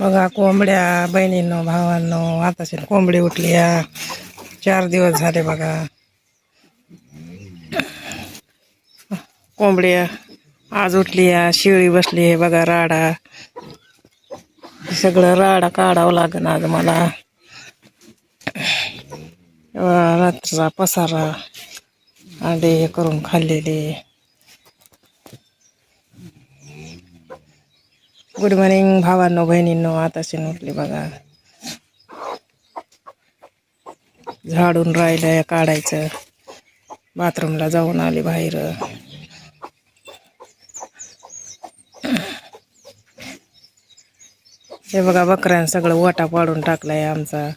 बघा कोंबड्या बहिणींनो भावांनो आताशी कोंबडी उठली या चार दिवस झाले बघा. कोंबड्या आज उठली या शिळी बसली आहे बघा राडा. सगळं राडा काढावं लागेल आज मला. रात्रीचा पसारा आडे हे करून खाल्लेले. गुड मॉर्निंग भावांनो बहिणींनो आताशी उठली बघा. झाडून राहिलंय काढायचं. बाथरूमला जाऊन आली बाहेर. हे बघा बकऱ्यानं सगळं वाटा पाडून टाकलाय आमचा.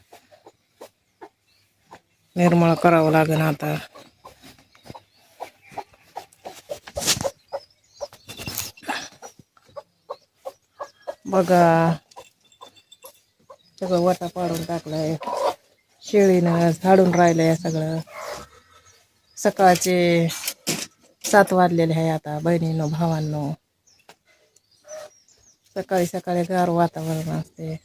निर्मळ करावं लागेल आता. बघा. सगळं वाटा पाडून टाकलंय. शेळीनं झाडून राहिलंय सगळं. सकाळचे सात वाजलेले आहे आता बहिणींनो भावांनो. सकाळी सकाळी गार वातावरण असते.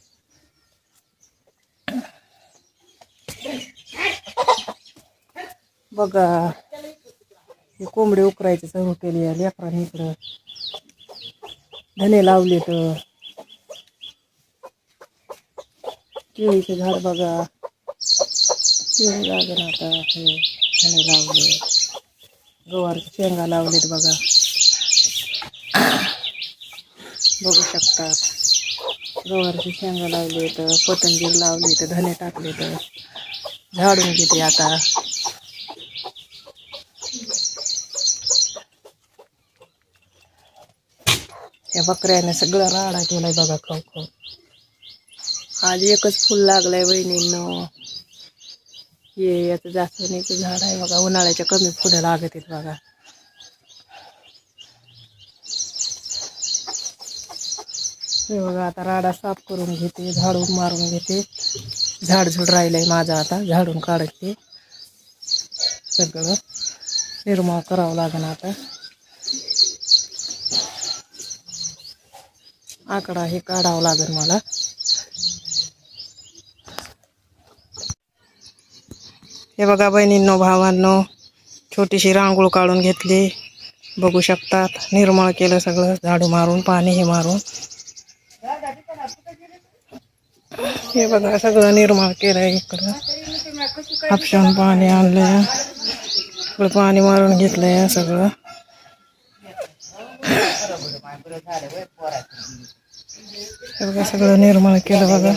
बघा. हे कोंबडी उकरायची सुरू केली आहे. लेकरांनी इकडं धने लावले तर केळीचं झाड बघा. केळी लागेल आता हे धने लावले. गवारच्या शेंगा लावलेत बघा. बघू शकता. गवारची शेंगा लावलेत कोथंबीर लावलीत धने टाकलेत. झाडून घेते आता. या बकऱ्याने सगळं राडा केलाय बघा खाऊ खाऊ. आज एकच फुल लागलंय बहिणींनो हे याचं जास्वंदीचं झाड आहे बघा. उन्हाळ्याच्या कमी फुलं लागत आहेत बघा. हे बघा आता राडा साफ करून घेते झाडून मारून घेते. झाडझुड राहिलंय माझं आता झाडून काढते. सगळं निर्माण करावं लागेल आता. आकडा हे काढावं लागेल मला. हे बघा बहिणींनो भावांनो छोटीशी रांगोळ काढून घेतली. बघू शकतात निर्मळ केलं सगळं. झाडू मारून पाणी हे मारून. हे बघा सगळं निर्मळ केलंय इकडं. हापशान पाणी आणलंय. सगळं पाणी मारून घेतलंय सगळं. हे बघा सगळं निर्मळ केलं बघा.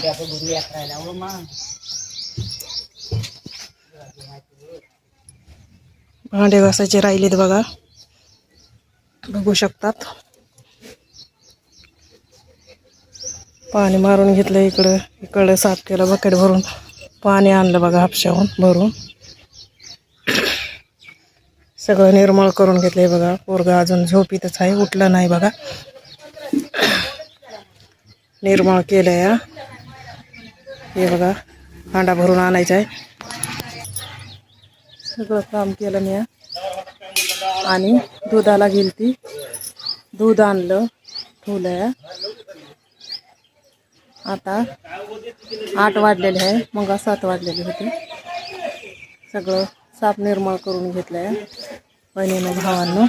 भांडे घासायचे राहिलेत बघा. बघू शकतात. पाणी मारून घेतलं इकडं. इकडं साफ केलं बकेट भरून. पाणी आणलं बघा हापशाहून भरून. सगळं निर्मळ करून घेतलंय बघा. पोरगा अजून झोपीतच आहे उठलं नाही बघा. निर्मळ केलं या हे बघा हांडा भरून आणायचा आहे सगळं काम केलं मी. आणि दुधाला गेलती. दूध आणलं ठेवलं या आता आठ वाजलेले आहे. मग सात वाजलेले होते. सगळं साप निर्मळ करून घेतलं आहे बहिणीनं भावांनं.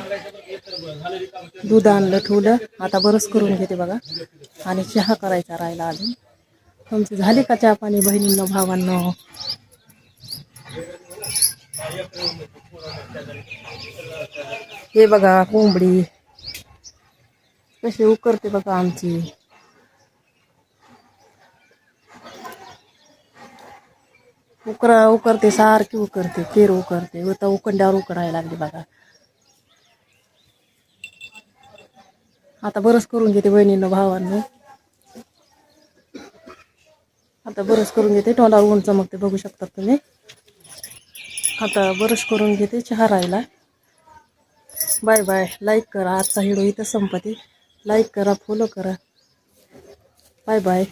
दूध आणलं ठेवलं. आता बरंच करून घेते बघा. आणि चहा करायचा राहिला अजून. तुमची झाली का चहा पाणी बहिणींना भावांनो? हे बघा कोंबडी. कशी उकरते बघा आमची. उकरा उकरते सारखी उकरते केर उकरते आता उकंड्यावर उकडायला लागली बघा. आता बरंच करून घेते बहिणीनं भावांनो. आता बरंच करून घेते तोंडावर ऊन चमकते बघू शकतात तुम्ही. आता ब्रश करून घेते चहा राहिला बाय बाय. लाईक करा. आजचा व्हिडिओ इथं संपते. लाईक करा फॉलो करा. Bye bye